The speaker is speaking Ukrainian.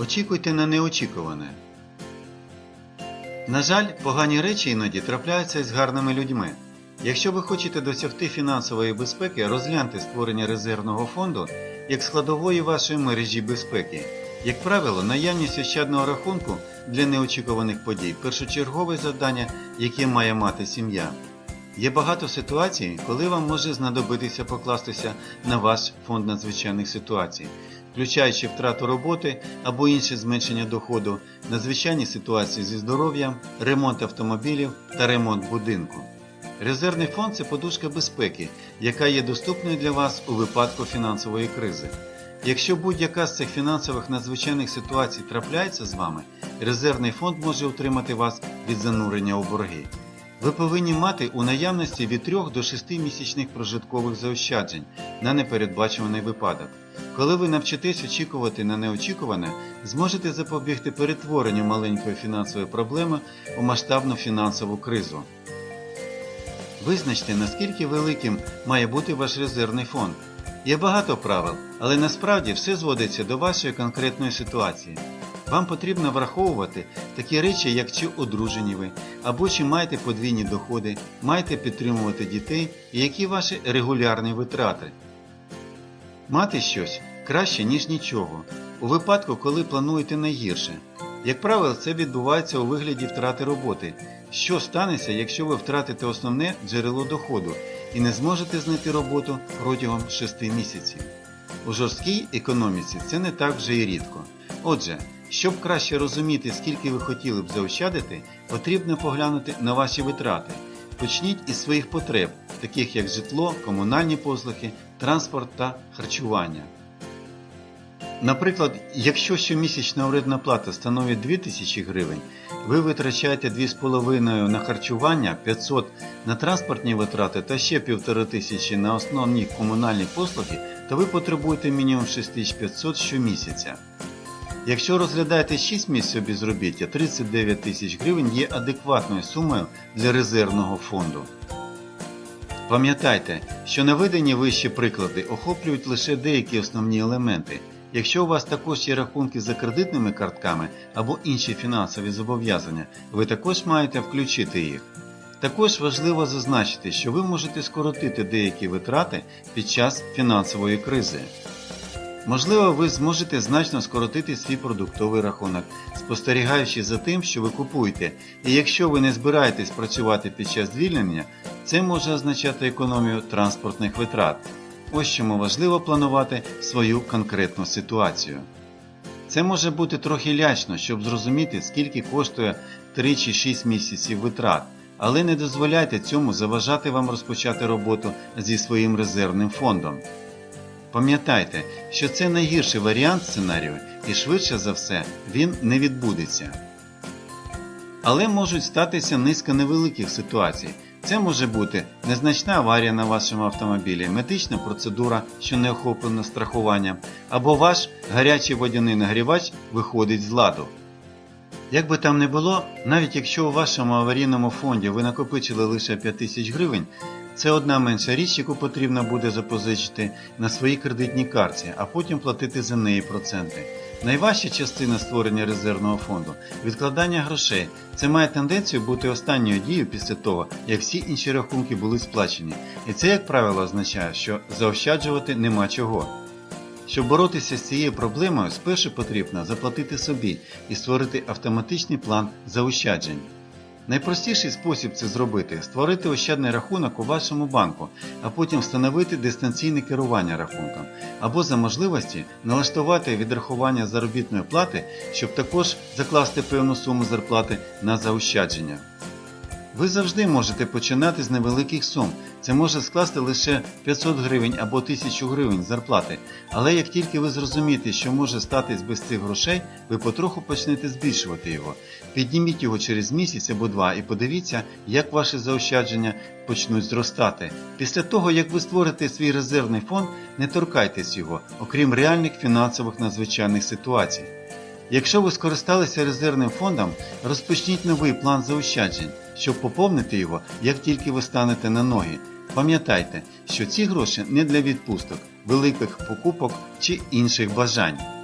Очікуйте на неочікуване. На жаль, погані речі іноді трапляються з гарними людьми. Якщо ви хочете досягти фінансової безпеки, розгляньте створення резервного фонду як складової вашої мережі безпеки. Як правило, наявність ощадного рахунку для неочікуваних подій першочергове завдання, яке має мати сім'я. Є багато ситуацій, коли вам може знадобитися покластися на ваш фонд надзвичайних ситуацій, включаючи втрату роботи або інше зменшення доходу, надзвичайні ситуації зі здоров'ям, ремонт автомобілів та ремонт будинку. Резервний фонд це подушка безпеки, яка є доступною для вас у випадку фінансової кризи. Якщо будь-яка з цих фінансових надзвичайних ситуацій трапляється з вами, резервний фонд може утримати вас від занурення у борги. Ви повинні мати у наявності від 3 до 6 місячних прожиткових заощаджень на непередбачуваний випадок. Коли ви навчитесь очікувати на неочікуване, зможете запобігти перетворенню маленької фінансової проблеми у масштабну фінансову кризу. Визначте, наскільки великим має бути ваш резервний фонд. Є багато правил, але насправді все зводиться до вашої конкретної ситуації. Вам потрібно враховувати такі речі, як чи одружені ви, або чи маєте подвійні доходи, маєте підтримувати дітей і які ваші регулярні витрати. Мати щось краще, ніж нічого, у випадку, коли плануєте найгірше. Як правило, це відбувається у вигляді втрати роботи. Що станеться, якщо ви втратите основне джерело доходу і не зможете знайти роботу протягом 6 місяців? У жорсткій економіці це не так вже і рідко. Отже, щоб краще розуміти, скільки ви хотіли б заощадити, потрібно поглянути на ваші витрати. Почніть із своїх потреб, таких як житло, комунальні послуги, транспорт та харчування. Наприклад, якщо щомісячна орендна плата становить 2000 гривень, ви витрачаєте 2,5 на харчування, 500 на транспортні витрати та ще 1500 на основні комунальні послуги, то ви потребуєте мінімум 6500 щомісяця. Якщо розглядаєте 6 місяців безробіття, 39 тисяч гривень є адекватною сумою для резервного фонду. Пам'ятайте, що наведені вищі приклади охоплюють лише деякі основні елементи. Якщо у вас також є рахунки за кредитними картками або інші фінансові зобов'язання, ви також маєте включити їх. Також важливо зазначити, що ви можете скоротити деякі витрати під час фінансової кризи. Можливо, ви зможете значно скоротити свій продуктовий рахунок, спостерігаючи за тим, що ви купуєте, і якщо ви не збираєтесь працювати під час звільнення, це може означати економію транспортних витрат. Ось чому важливо планувати свою конкретну ситуацію. Це може бути трохи лячно, щоб зрозуміти, скільки коштує 3 чи 6 місяців витрат, але не дозволяйте цьому заважати вам розпочати роботу зі своїм резервним фондом. Пам'ятайте, що це найгірший варіант сценарію і швидше за все він не відбудеться. Але можуть статися низка невеликих ситуацій. Це може бути незначна аварія на вашому автомобілі, медична процедура, що не охоплена страхуванням, або ваш гарячий водяний нагрівач виходить з ладу. Як би там не було, навіть якщо у вашому аварійному фонді ви накопичили лише 5 тисяч гривень, це одна менша річ, яку потрібно буде запозичити на своїй кредитній карті, а потім платити за неї проценти. Найважча частина створення резервного фонду відкладання грошей. Це має тенденцію бути останньою дією після того, як всі інші рахунки були сплачені. І це, як правило, означає, що заощаджувати нема чого. Щоб боротися з цією проблемою, спершу потрібно заплатити собі і створити автоматичний план заощаджень. Найпростіший спосіб це зробити створити ощадний рахунок у вашому банку, а потім встановити дистанційне керування рахунком, або за можливості налаштувати відрахування заробітної плати, щоб також закласти певну суму зарплати на заощадження. Ви завжди можете починати з невеликих сум. Це може скласти лише 500 гривень або 1000 гривень зарплати. Але як тільки ви зрозумієте, що може статись без цих грошей, ви потроху почнете збільшувати його. Підніміть його через місяць або два і подивіться, як ваші заощадження почнуть зростати. Після того, як ви створите свій резервний фонд, не торкайтесь його, окрім реальних фінансових надзвичайних ситуацій. Якщо ви скористалися резервним фондом, розпочніть новий план заощаджень, щоб поповнити його, як тільки ви станете на ноги. Пам'ятайте, що ці гроші не для відпусток, великих покупок чи інших бажань.